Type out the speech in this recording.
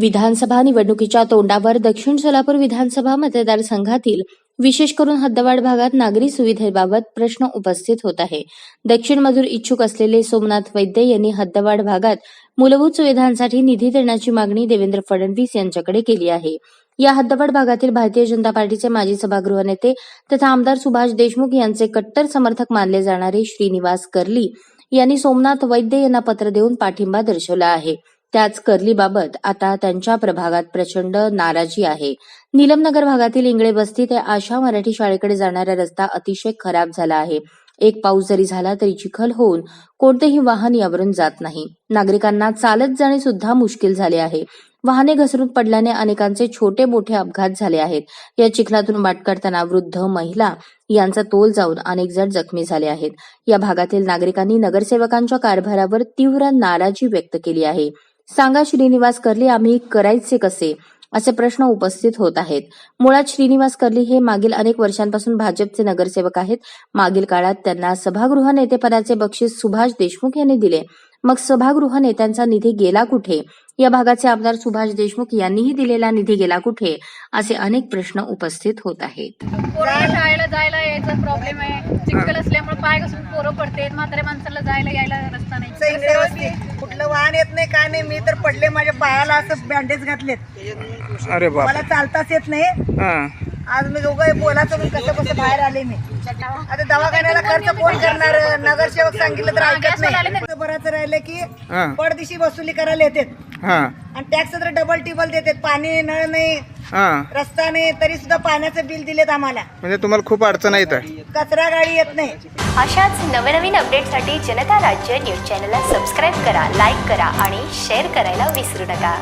विधानसभा निवडणुकीच्या तोंडावर दक्षिण सोलापूर विधानसभा मतदारसंघातील विशेष करून हद्दवाड भागात नागरी सुविधेबाबत प्रश्न उपस्थित होत आहे. दक्षिण मजूर इच्छुक असलेले सोमनाथ वैद्य यांनी हद्दवाड भागात मूलभूत सुविधांसाठी निधी देण्याची मागणी देवेंद्र फडणवीस यांच्याकडे केली आहे. या हद्दवाड भागातील भारतीय जनता पार्टीचे माजी सभागृह नेते तथा आमदार सुभाष देशमुख यांचे कट्टर समर्थक मानले जाणारे श्रीनिवास कर्ली यांनी सोमनाथ वैद्य यांना पत्र देऊन पाठिंबा दर्शवला आहे. त्याच कर्लीबाबत आता त्यांच्या प्रभागात प्रचंड नाराजी आहे. निलमनगर भागातील इंगळे बस्ती ते आशा मराठी शाळेकडे जाणारा रस्ता अतिशय खराब झाला आहे. एक पाऊस जरी झाला तरी चिखल होऊन कोणतेही वाहन यावरून जात नाही. नागरिकांना चालत जाणे सुद्धा मुश्किल झाले आहे. वाहने घसरून पडल्याने अनेकांचे छोटे मोठे अपघात झाले आहेत. या चिखलातून वाट काढताना वृद्ध महिला यांचा तोल जाऊन अनेक जण जखमी झाले आहेत. या भागातील नागरिकांनी नगरसेवकांच्या कारभारावर तीव्र नाराजी व्यक्त केली आहे. सांगा श्रीनिवास कर्ली आम्ही करायचे कसे? असे प्रश्न उपस्थित होत आहेत. मुळात श्रीनिवास कर्ली हे मागील अनेक वर्षांपासून भाजपचे नगरसेवक आहेत. मागील काळात त्यांना सभागृह नेतेपदाचे बक्षीस सुभाष देशमुख यांनी दिले. मग सभागृह नेत्यांचा निधी गेला कुठे? या भागाचे आमदार सुभाष देशमुख यांनीही दिलेला निधी गेला कुठे? असे अनेक प्रश्न उपस्थित होत आहेत. शाळेला जायला यायचा प्रॉब्लेम आहे. चिखल असल्यामुळे पाय घसरून पोरं पडते. म्हाताऱ्या माणसाला जायला यायला रस्ता नाही. कुठलं वाहन येत नाही काय नाही. मी तर पडले माझ्या पायाला असं बँडेज घातलेत. अरे मला चालताच येत नाही. हा. आज मी दोघं बोलाचं म्हणून कसं कसं बाहेर आले मी. आता दवाखान्याला खर्च कोण करणार? नगरसेवक सांगितलं तर ऐकत नाही. बराच राहिलं की हा. पडदिशी वसुली करायला येतात. हा. आणि टॅक्स तर डबल टिबल देतात. पाणी नळ नाही हा. रस्ता नाही तरी सुद्धा पाण्याचं बिल दिलेत आम्हाला. म्हणजे तुम्हाला खूप अडचण येत आहे कचरा गाडी येत नाही. अशाच नवनवीन अपडेटसाठी जनता राज्य न्यूज चॅनलला सबस्क्राईब करा लाईक करा आणि शेअर करायला विसरू नका.